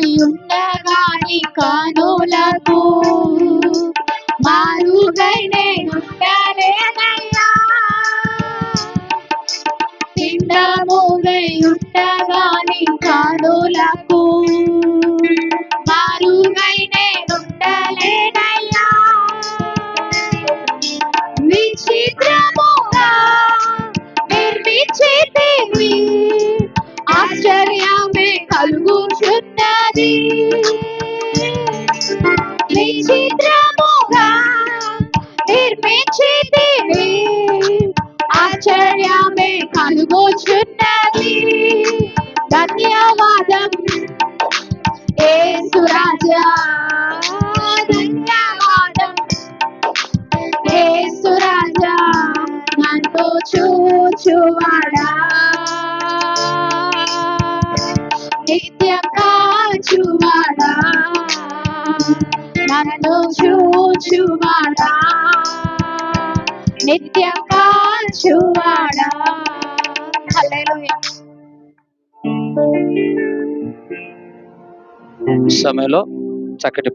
పిండమునయుండగాని కానులకు మారుగై నేనుండలేనయ్యా పిండమునయుండగాని కానులకు? మారుగై నేనుండలేనయ్యా విచిత్రముగా నిర్మించితివి ఆశ్చర్యమే కలుగుచున్నది. కలుగుచున్నది ధన్యవాదం. ఏసు రాజా ధన్యవాదం. ఏసు రాజా నన్ను చూచువాడా. నిత్యం కాచువాడా. నన్ను చూచువాడా. నిత్యం కాచువాడా. సమయంలో చక్కటి